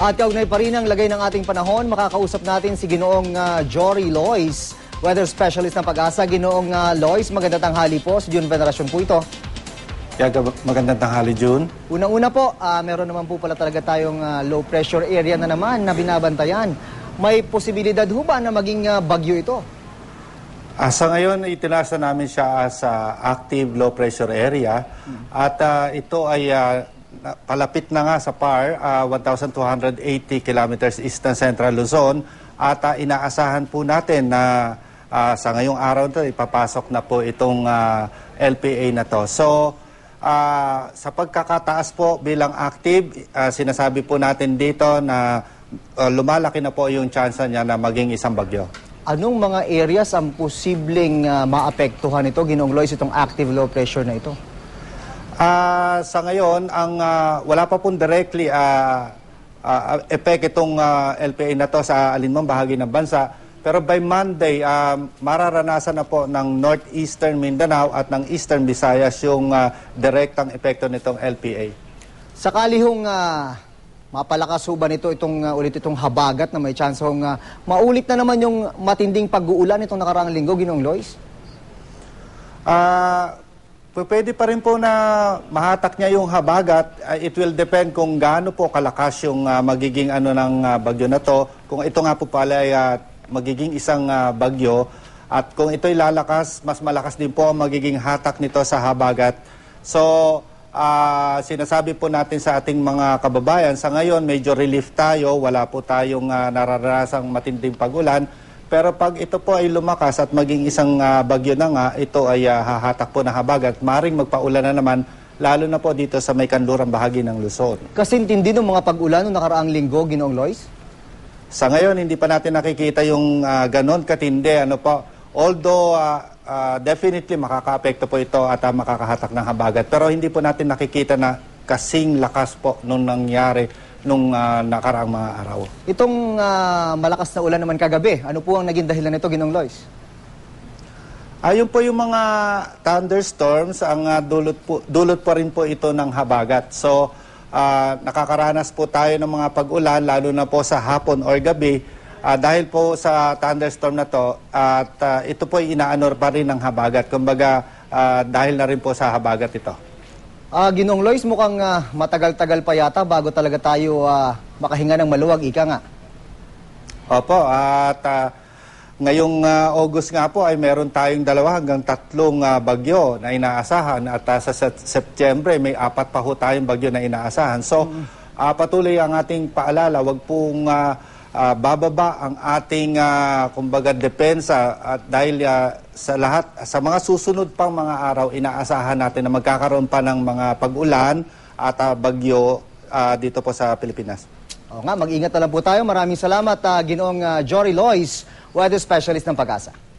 At kaugnay pa rin ang lagay ng ating panahon, makakausap natin si Ginoong ah, Jory Lois, weather specialist ng pag-asa. Ginoong uh, Lois, maganda tanghali po. Sa June Venerasyon po ito. Yaga, magandang tanghali, June. Unang-una po, ah, meron naman po pala talaga tayong ah, low pressure area na naman na binabantayan. May posibilidad ho ba na maging ah, bagyo ito? Ah, sa ngayon, itinasa namin siya as ah, active low pressure area. At ah, ito ay ah, na- palapit na nga sa PAR, ah, 1,280 kilometers east ng Central Luzon. At ah, inaasahan po natin na ah, sa ngayong araw ito, ipapasok na po itong ah, LPA na to. So, ah, sa pagkakataas po bilang active, ah, sinasabi po natin dito na ah, lumalaki na po yung chance niya na maging isang bagyo. Anong mga areas ang posibleng ah, maapektuhan ito, Ginoong Lois, itong active low pressure na ito? Ah, sa ngayon, ang ah, wala pa pong directly ah ah, effect itong ah, LPA na to sa alinmang bahagi ng bansa. Pero by Monday, ah, mararanasan na po ng northeastern Mindanao at ng eastern Visayas yung ah, direktang epekto nitong LPA. Sakali hong ah, mapalakas ho ba nito itong ah, ulit itong habagat na may chance hong ah, maulit na naman yung matinding pag-uulan itong nakaraang linggo, Ginoong Lois? Ah, p- pwede pa rin po na mahatak niya yung habagat. Ah, it will depend kung gaano po kalakas yung ah, magiging ano ng ah, bagyo na to. Kung ito nga po pala ay ah, magiging isang ah, bagyo at kung ito'y lalakas, mas malakas din po ang magiging hatak nito sa habagat. So, ah, sinasabi po natin sa ating mga kababayan, sa ngayon medyo relief tayo, wala po tayong ah, nararanasang matinding pagulan. Pero pag ito po ay lumakas at maging isang ah, bagyo na nga, ito ay ah, hahatak po ng habagat, maring magpaulan na naman, lalo na po dito sa may kanlurang bahagi ng Luzon. Kasi tindi ng mga pag-ulan noong nakaraang linggo, Ginoong Lois? Sa ngayon, hindi pa natin nakikita yung ah, ganon katindi. Ano po, although ah, ah, definitely makaka-apekto po ito at ah, makakahatak ng habagat. Pero hindi po natin nakikita na kasing lakas po nung nangyari nung ah, nakaraang mga araw. Itong ah, malakas na ulan naman kagabi, ano po ang naging dahilan nito, Ginoong Lois? Ayun po yung mga thunderstorms, ang ah, dulot, po, dulot pa rin po ito ng habagat. So, ah, nakakaranas po tayo ng mga pag-ulan, lalo na po sa hapon or gabi, ah, dahil po sa thunderstorm na to, at ah, ito po ay inaanor pa rin ng habagat. Kumbaga, ah, dahil na rin po sa habagat ito. Ah, Ginoong Lois, mukhang ah, matagal-tagal pa yata bago talaga tayo ah, makahinga ng maluwag, ika nga. Opo, at ah, ngayong ah, August nga po ay meron tayong dalawa hanggang tatlong ah, bagyo na inaasahan at ah, sa Sep- September may apat pa ho tayong bagyo na inaasahan. So ah, patuloy ang ating paalala, wag pong ah, ah, bababa ang ating ah, kumbaga depensa at dahil ah, sa lahat sa mga susunod pang mga araw inaasahan natin na magkakaroon pa ng mga pag-ulan at ah, bagyo ah, dito po sa Pilipinas. Oo nga, mag-ingat na lang po tayo. Maraming salamat, ah, Ginoong ah, Jory Lois, weather specialist ng pag-asa.